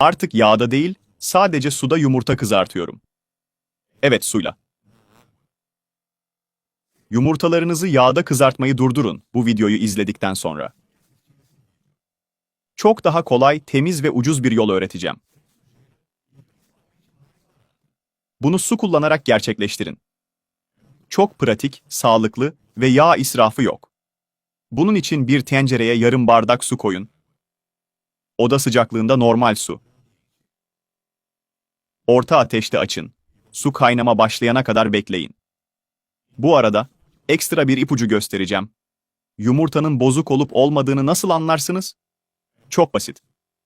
Artık yağda değil, sadece suda yumurta kızartıyorum. Evet, suyla. Yumurtalarınızı yağda kızartmayı durdurun bu videoyu izledikten sonra. Çok daha kolay, temiz ve ucuz bir yol öğreteceğim. Bunu su kullanarak gerçekleştirin. Çok pratik, sağlıklı ve yağ israfı yok. Bunun için bir tencereye yarım bardak su koyun. Oda sıcaklığında normal su. Orta ateşte açın. Su kaynama başlayana kadar bekleyin. Bu arada ekstra bir ipucu göstereceğim. Yumurtanın bozuk olup olmadığını nasıl anlarsınız? Çok basit.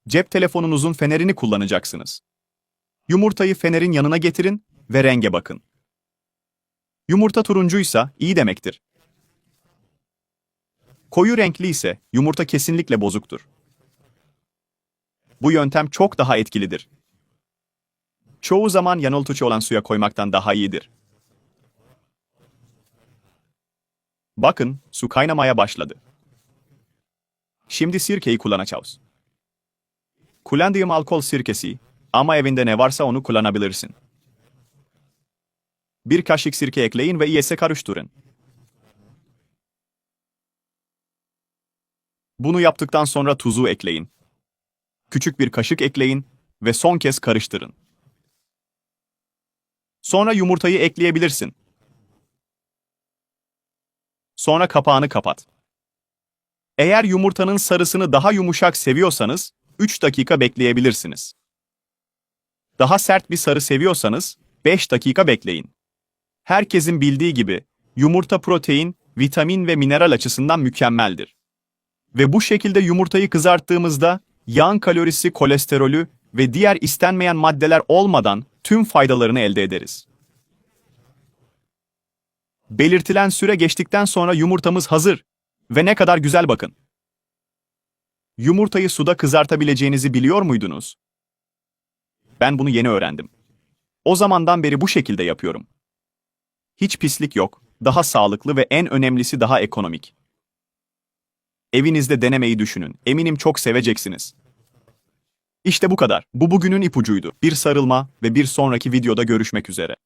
Cep telefonunuzun fenerini kullanacaksınız. Yumurtayı fenerin yanına getirin ve renge bakın. Yumurta turuncuysa iyi demektir. Koyu renkli ise yumurta kesinlikle bozuktur. Bu yöntem çok daha etkilidir. Çoğu zaman yanıltıcı olan suya koymaktan daha iyidir. Bakın, su kaynamaya başladı. Şimdi sirkeyi kullanacağız. Kullandığım alkol sirkesi ama evinde ne varsa onu kullanabilirsin. Bir kaşık sirke ekleyin ve iyese karıştırın. Bunu yaptıktan sonra tuzu ekleyin. Küçük bir kaşık ekleyin ve son kez karıştırın. Sonra yumurtayı ekleyebilirsin. Sonra kapağını kapat. Eğer yumurtanın sarısını daha yumuşak seviyorsanız 3 dakika bekleyebilirsiniz. Daha sert bir sarı seviyorsanız 5 dakika bekleyin. Herkesin bildiği gibi yumurta protein, vitamin ve mineral açısından mükemmeldir. Ve bu şekilde yumurtayı kızarttığımızda yağın kalorisi, kolesterolü ve diğer istenmeyen maddeler olmadan tüm faydalarını elde ederiz. Belirtilen süre geçtikten sonra yumurtamız hazır. Ve ne kadar güzel bakın. Yumurtayı suda kızartabileceğinizi biliyor muydunuz? Ben bunu yeni öğrendim. O zamandan beri bu şekilde yapıyorum. Hiç pislik yok, daha sağlıklı ve en önemlisi daha ekonomik. Evinizde denemeyi düşünün. Eminim çok seveceksiniz. İşte bu kadar. Bu bugünün ipucuydu. Bir sarılma ve bir sonraki videoda görüşmek üzere.